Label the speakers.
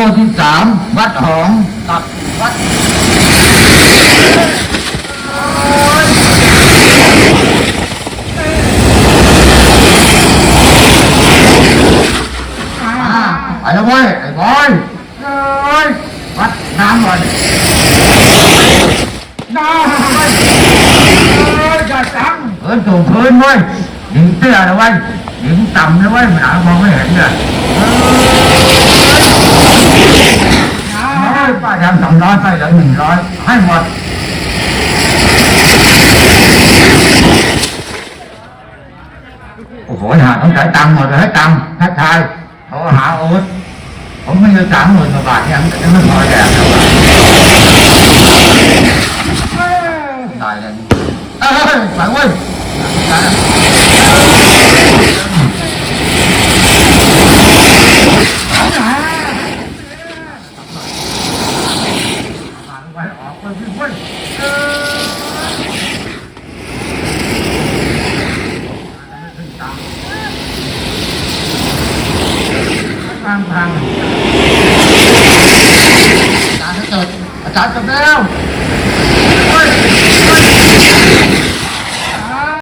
Speaker 1: ข้อที่สามวัดหองกับวัดไปแล้วเว้ยไอ้บอยเอ้ยวัดน้ำหน่อยน้ำเว้ยเอ้ยอย่าจังเออสูงพื้นเว้ยยิงเตี้ยนะเว้ยยิงต่ำนะเว้ยมันามองไม่เห็นเลย เฮ้ยป้าทำสองร้อยไปเหลือหนึ่งร้อยให้หมดโอ้โหหาต้องจ่ายตังค์หมดเลยให้ตังค์ทักทายโทรหาโอ๊ตผมไม่มีสามหมื่นกว่าบาทเนี่ยมันจะไม่พอแดกแล้วว่ะตายแล้วเอ้ยไปเว้ยไปออกไปพี่เว้ย เอ้ยพังพังอาจารย์จะจบอาจารย์จบแล้ว